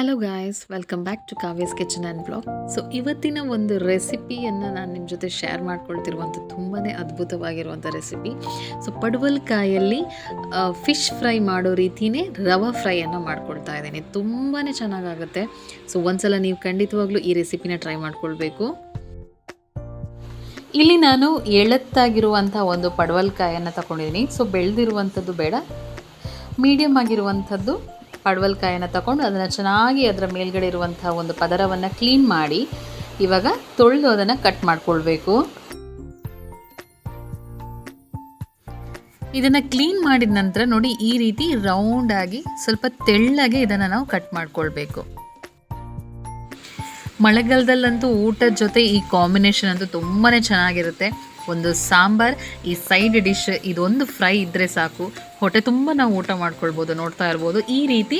Hello guys welcome back to Kavya's kitchen and blog so ಇವತ್ತಿನ ಒಂದು ರೆಸಿಪಿಯನ್ನು ನಾನು ನಿಮ್ಮ ಜೊತೆ ಶೇರ್ ಮಾಡ್ಕೊಳ್ತಿರುವಂಥ ತುಂಬಾ ಅದ್ಭುತವಾಗಿರುವಂಥ ರೆಸಿಪಿ ಸೊ ಪಡವಲ್ಕಾಯಲ್ಲಿ ಫಿಶ್ ಫ್ರೈ ಮಾಡೋ ರೀತಿಯೇ ರವಾ ಫ್ರೈಯನ್ನು ಮಾಡ್ಕೊಳ್ತಾ ಇದ್ದೀನಿ. ತುಂಬಾ ಚೆನ್ನಾಗಾಗುತ್ತೆ. ಸೊ ಒಂದ್ಸಲ ನೀವು ಖಂಡಿತವಾಗ್ಲೂ ಈ ರೆಸಿಪಿನ ಟ್ರೈ ಮಾಡ್ಕೊಳ್ಬೇಕು. ಇಲ್ಲಿ ನಾನು ಎಳತ್ತಾಗಿರುವಂಥ ಒಂದು ಪಡವಲ್ಕಾಯನ್ನು ತಗೊಂಡಿದ್ದೀನಿ. ಸೊ ಬೆಳೆದಿರುವಂಥದ್ದು ಬೇಡ ಮೀಡಿಯಮ್ ಆಗಿರುವಂಥದ್ದು ಪಡವಲ್ಕಾಯನ್ನು ತಗೊಂಡು ಅದನ್ನು ಚೆನ್ನಾಗಿ ಅದರ ಮೇಲ್ಗಡೆ ಇರುವಂಥ ಒಂದು ಪದರವನ್ನು ಕ್ಲೀನ್ ಮಾಡಿ ಇವಾಗ ತೊಳೆದು ಅದನ್ನು ಕಟ್ ಮಾಡಿಕೊಳ್ಬೇಕು. ಇದನ್ನು ಕ್ಲೀನ್ ಮಾಡಿದ ನಂತರ ನೋಡಿ ಈ ರೀತಿ ರೌಂಡಾಗಿ ಸ್ವಲ್ಪ ತೆಳ್ಳಗೆ ಇದನ್ನು ನಾವು ಕಟ್ ಮಾಡಿಕೊಳ್ಬೇಕು. ಮಳೆಗಾಲದಲ್ಲಂತೂ ಊಟದ ಜೊತೆ ಈ ಕಾಂಬಿನೇಷನ್ ಅಂತೂ ತುಂಬಾ ಚೆನ್ನಾಗಿರುತ್ತೆ. ಒಂದು ಸಾಂಬಾರ್, ಈ ಸೈಡ್ ಡಿಶ್ ಇದೊಂದು ಫ್ರೈ ಇದ್ದರೆ ಸಾಕು. ಹೊಟ್ಟೆ ತುಂಬ ನಾವು ಊಟ ಮಾಡ್ಕೊಳ್ಬೋದು, ನೋಡ್ತಾ ಇರ್ಬೋದು. ಈ ರೀತಿ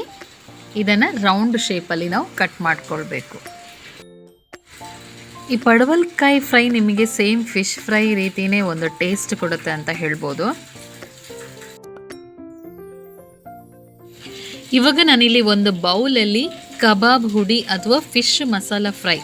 ಇದನ್ನು ರೌಂಡ್ ಶೇಪಲ್ಲಿ ನಾವು ಕಟ್ ಮಾಡ್ಕೊಳ್ಬೇಕು. ಈ ಪಡವಲ್ಕಾಯಿ ಫ್ರೈ ನಿಮಗೆ ಸೇಮ್ ಫಿಶ್ ಫ್ರೈ ರೀತಿಯೇ ಒಂದು ಟೇಸ್ಟ್ ಕೊಡುತ್ತೆ ಅಂತ ಹೇಳ್ಬೋದು. ಇವಾಗ ನಾನಿಲ್ಲಿ ಒಂದು ಬೌಲಲ್ಲಿ ಕಬಾಬ್ ಹುಡಿ ಅಥವಾ ಫಿಶ್ ಮಸಾಲ ಫ್ರೈ.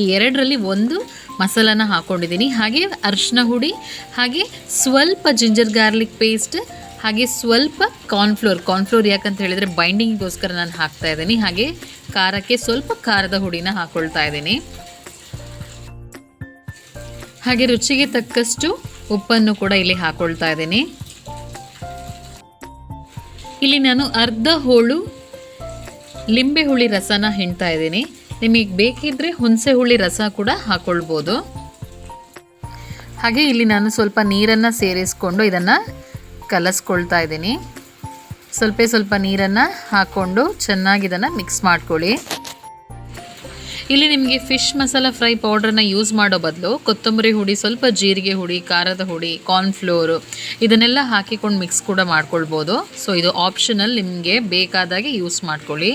ಈ ಎರಡರಲ್ಲಿ ಒಂದು ಮಸಾಲಾನ ಹಾಕ್ಕೊಂಡಿದ್ದೀನಿ ಹಾಗೆ ಅರಿಶಿನ ಹುಡಿ, ಹಾಗೆ ಸ್ವಲ್ಪ ಜಿಂಜರ್ ಗಾರ್ಲಿಕ್ ಪೇಸ್ಟ್ ಹಾಗೆ ಸ್ವಲ್ಪ ಕಾರ್ನ್ಫ್ಲೋರ್ ಕಾರ್ನ್ಫ್ಲೋರ್ ಯಾಕಂತ ಹೇಳಿದರೆ ಬೈಂಡಿಂಗಿಗೋಸ್ಕರ ನಾನು ಹಾಕ್ತಾ ಇದ್ದೀನಿ. ಹಾಗೆ ಖಾರಕ್ಕೆ ಸ್ವಲ್ಪ ಖಾರದ ಹುಡಿನ ಹಾಕ್ಕೊಳ್ತಾ ಇದ್ದೀನಿ. ಹಾಗೆ ರುಚಿಗೆ ತಕ್ಕಷ್ಟು ಉಪ್ಪನ್ನು ಕೂಡ ಇಲ್ಲಿ ಹಾಕ್ಕೊಳ್ತಾ ಇದ್ದೀನಿ. ಇಲ್ಲಿ ನಾನು ಅರ್ಧ ಹೋಳು ಲಿಂಬೆ ಹುಳಿ ರಸನ ಹಿಂಡ್ತಾ ಇದ್ದೀನಿ. ನಿಮಗೆ ಬೇಕಿದ್ರೆ ಹುಣಸೆ ಹುಳಿ ರಸ ಕೂಡ ಹಾಕ್ಕೊಳ್ಬೋದು ಹಾಗೆ ಇಲ್ಲಿ ನಾನು ಸ್ವಲ್ಪ ನೀರನ್ನು ಸೇರಿಸ್ಕೊಂಡು ಇದನ್ನು ಕಲಸ್ಕೊಳ್ತಾ ಇದ್ದೀನಿ. ಸ್ವಲ್ಪ ಸ್ವಲ್ಪ ನೀರನ್ನು ಹಾಕ್ಕೊಂಡು ಚೆನ್ನಾಗಿ ಇದನ್ನು ಮಿಕ್ಸ್ ಮಾಡ್ಕೊಳ್ಳಿ. ಇಲ್ಲಿ ನಿಮಗೆ ಫಿಶ್ ಮಸಾಲ ಫ್ರೈ ಪೌಡ್ರನ್ನ ಯೂಸ್ ಮಾಡೋ ಬದಲು ಕೊತ್ತಂಬರಿ ಹುಡಿ, ಸ್ವಲ್ಪ ಜೀರಿಗೆ ಹುಡಿ, ಖಾರದ ಹುಡಿ ಕಾರ್ನ್ಫ್ಲೋರು ಇದನ್ನೆಲ್ಲ ಹಾಕಿಕೊಂಡು ಮಿಕ್ಸ್ ಕೂಡ ಮಾಡ್ಕೊಳ್ಬೋದು. ಸೊ ಇದು ಆಪ್ಷನಲ್ ನಿಮಗೆ ಬೇಕಾದಾಗೆ ಯೂಸ್ ಮಾಡ್ಕೊಳ್ಳಿ.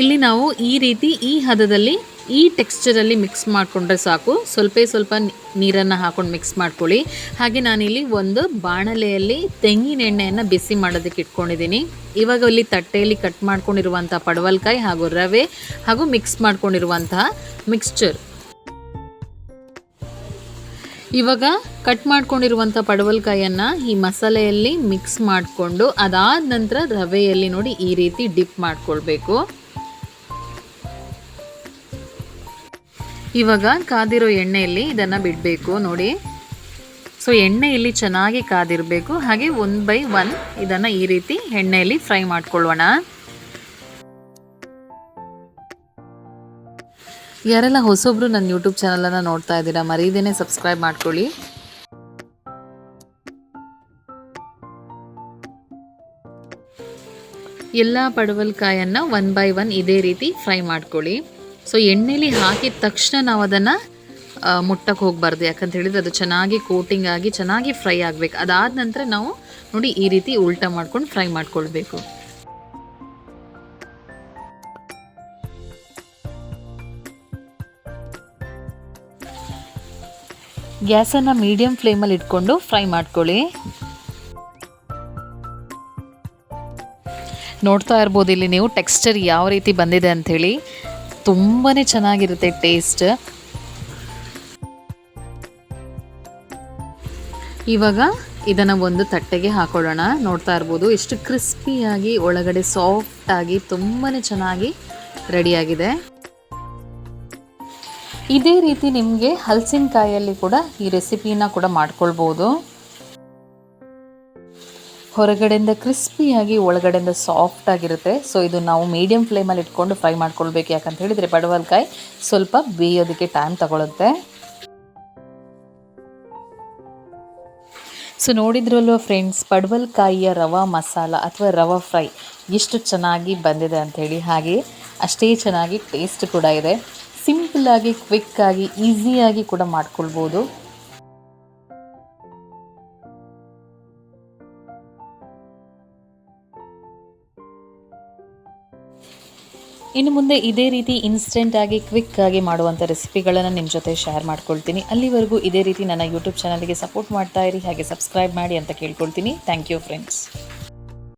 ಇಲ್ಲಿ ನಾವು ಈ ರೀತಿ ಈ ಹದದಲ್ಲಿ ಈ ಟೆಕ್ಸ್ಚರಲ್ಲಿ ಮಿಕ್ಸ್ ಮಾಡಿಕೊಂಡ್ರೆ ಸಾಕು. ಸ್ವಲ್ಪ ಸ್ವಲ್ಪ ನೀರನ್ನು ಹಾಕೊಂಡು ಮಿಕ್ಸ್ ಮಾಡ್ಕೊಳ್ಳಿ. ಹಾಗೆ ನಾನಿಲ್ಲಿ ಒಂದು ಬಾಣಲೆಯಲ್ಲಿ ತೆಂಗಿನ ಎಣ್ಣೆಯನ್ನು ಬಿಸಿ ಮಾಡೋದಕ್ಕೆ ಇಟ್ಕೊಂಡಿದ್ದೀನಿ. ಇವಾಗ ಇಲ್ಲಿ ತಟ್ಟೆಯಲ್ಲಿ ಕಟ್ ಮಾಡ್ಕೊಂಡಿರುವಂಥ ಪಡವಲ್ಕಾಯಿ ಹಾಗೂ ರವೆ ಹಾಗೂ ಮಿಕ್ಸ್ ಮಾಡ್ಕೊಂಡಿರುವಂತಹ ಮಿಕ್ಸ್ಚರ್ ಇವಾಗ ಕಟ್ ಮಾಡ್ಕೊಂಡಿರುವಂಥ ಪಡವಲ್ಕಾಯನ್ನು ಈ ಮಸಾಲೆಯಲ್ಲಿ ಮಿಕ್ಸ್ ಮಾಡಿಕೊಂಡು ಅದಾದ ನಂತರ ರವೆಯಲ್ಲಿ ನೋಡಿ ಈ ರೀತಿ ಡಿಪ್ ಮಾಡ್ಕೊಳ್ಬೇಕು. ಇವಾಗ ಕಾದಿರೋ ಎಣ್ಣೆಯಲ್ಲಿ ಇದನ್ನು ಬಿಡಬೇಕು, ನೋಡಿ. ಸೊ ಎಣ್ಣೆಯಲ್ಲಿ ಚೆನ್ನಾಗಿ ಕಾದಿರಬೇಕು. ಹಾಗೆ ಒನ್ ಬೈ ಒನ್ ಇದನ್ನು ಈ ರೀತಿ ಎಣ್ಣೆಯಲ್ಲಿ ಫ್ರೈ ಮಾಡ್ಕೊಳ್ಳೋಣ. ಯಾರೆಲ್ಲ ಹೊಸೊಬ್ರು ನನ್ನ ಯೂಟ್ಯೂಬ್ ಚಾನಲನ್ನು ನೋಡ್ತಾ ಇದ್ದೀರಾ, ಮರೀದೇನೆ ಸಬ್ಸ್ಕ್ರೈಬ್ ಮಾಡ್ಕೊಳ್ಳಿ. ಎಲ್ಲ ಪಡವಲ್ಕಾಯನ್ನು ಒನ್ ಬೈ ಒನ್ ಇದೇ ರೀತಿ ಫ್ರೈ ಮಾಡ್ಕೊಳ್ಳಿ. ಸೊ ಎಣ್ಣೆಲಿ ಹಾಕಿದ ತಕ್ಷಣ ನಾವು ಅದನ್ನು ಮುಟ್ಟಕ್ಕೆ ಹೋಗಬಾರ್ದು. ಯಾಕಂತ ಹೇಳಿದ್ರೆ ಅದು ಚೆನ್ನಾಗಿ ಕೋಟಿಂಗ್ ಆಗಿ ಚೆನ್ನಾಗಿ ಫ್ರೈ ಆಗಬೇಕು. ಅದಾದ ನಂತರ ನಾವು ನೋಡಿ ಈ ರೀತಿ ಉಲ್ಟಾ ಮಾಡ್ಕೊಂಡು ಫ್ರೈ ಮಾಡ್ಕೊಳ್ಬೇಕು. ಗ್ಯಾಸನ್ನು ಮೀಡಿಯಂ ಫ್ಲೇಮಲ್ಲಿ ಇಟ್ಕೊಂಡು ಫ್ರೈ ಮಾಡ್ಕೊಳ್ಳಿ. ನೋಡ್ತಾ ಇರ್ಬೋದು, ಇಲ್ಲಿ ನೀವು ಟೆಕ್ಸ್ಚರ್ ಯಾವ ರೀತಿ ಬಂದಿದೆ ಅಂಥೇಳಿ ತುಂಬಾ ಚೆನ್ನಾಗಿರುತ್ತೆ ಟೇಸ್ಟ್ ಇವಾಗ ಇದನ್ನು ಒಂದು ತಟ್ಟೆಗೆ ಹಾಕೊಳ್ಳೋಣ ನೋಡ್ತಾ ಇರ್ಬೋದು, ಎಷ್ಟು ಕ್ರಿಸ್ಪಿಯಾಗಿ ಒಳಗಡೆ ಸಾಫ್ಟಾಗಿ ತುಂಬಾ ಚೆನ್ನಾಗಿ ರೆಡಿಯಾಗಿದೆ ಇದೇ ರೀತಿ ನಿಮಗೆ ಹಲಸಿನಕಾಯಲ್ಲಿ ಕೂಡ ಈ ರೆಸಿಪಿನ ಕೂಡ ಮಾಡ್ಕೊಳ್ಬೋದು. ಹೊರಗಡೆಯಿಂದ ಕ್ರಿಸ್ಪಿಯಾಗಿ, ಒಳಗಡೆಯಿಂದ ಸಾಫ್ಟ್ ಆಗಿರುತ್ತೆ. ಸೊ ಇದು ನಾವು ಮೀಡಿಯಂ ಫ್ಲೇಮಲ್ಲಿ ಇಟ್ಕೊಂಡು ಫ್ರೈ ಮಾಡ್ಕೊಳ್ಬೇಕು ಯಾಕಂತ ಹೇಳಿದರೆ ಪಡವಲ್ಕಾಯಿ ಸ್ವಲ್ಪ ಬೇಯೋದಕ್ಕೆ ಟೈಮ್ ತಗೊಳುತ್ತೆ. ಸೊ ನೋಡಿದ್ರಲ್ವ ಫ್ರೆಂಡ್ಸ್ ಪಡವಲ್ಕಾಯಿಯ ರವಾ ಮಸಾಲ ಅಥವಾ ರವಾ ಫ್ರೈ ಎಷ್ಟು ಚೆನ್ನಾಗಿ ಬಂದಿದೆ ಅಂಥೇಳಿ ಹಾಗೆ ಅಷ್ಟೇ ಚೆನ್ನಾಗಿ ಟೇಸ್ಟ್ ಕೂಡ ಇದೆ. ಸಿಂಪಲ್ಲಾಗಿ ಕ್ವಿಕ್ಕಾಗಿ ಈಸಿಯಾಗಿ ಕೂಡ ಮಾಡ್ಕೊಳ್ಬೋದು. ಇನ್ನು ಮುಂದೆ ಇದೇ ರೀತಿ ಇನ್ಸ್ಟೆಂಟಾಗಿ ಕ್ವಿಕ್ಕಾಗಿ ಮಾಡುವಂಥ ರೆಸಿಪಿಗಳನ್ನು ನಿಮ್ಮ ಜೊತೆ ಶೇರ್ ಮಾಡ್ಕೊಳ್ತೀನಿ. ಅಲ್ಲಿವರೆಗೂ ಇದೇ ರೀತಿ ನನ್ನ ಯೂಟ್ಯೂಬ್ ಚಾನಲ್ಗೆ ಸಪೋರ್ಟ್ ಮಾಡ್ತಾ ಇರಿ, ಹಾಗೆ ಸಬ್ಸ್ಕ್ರೈಬ್ ಮಾಡಿ ಅಂತ ಕೇಳ್ಕೊಳ್ತೀನಿ. Thank you friends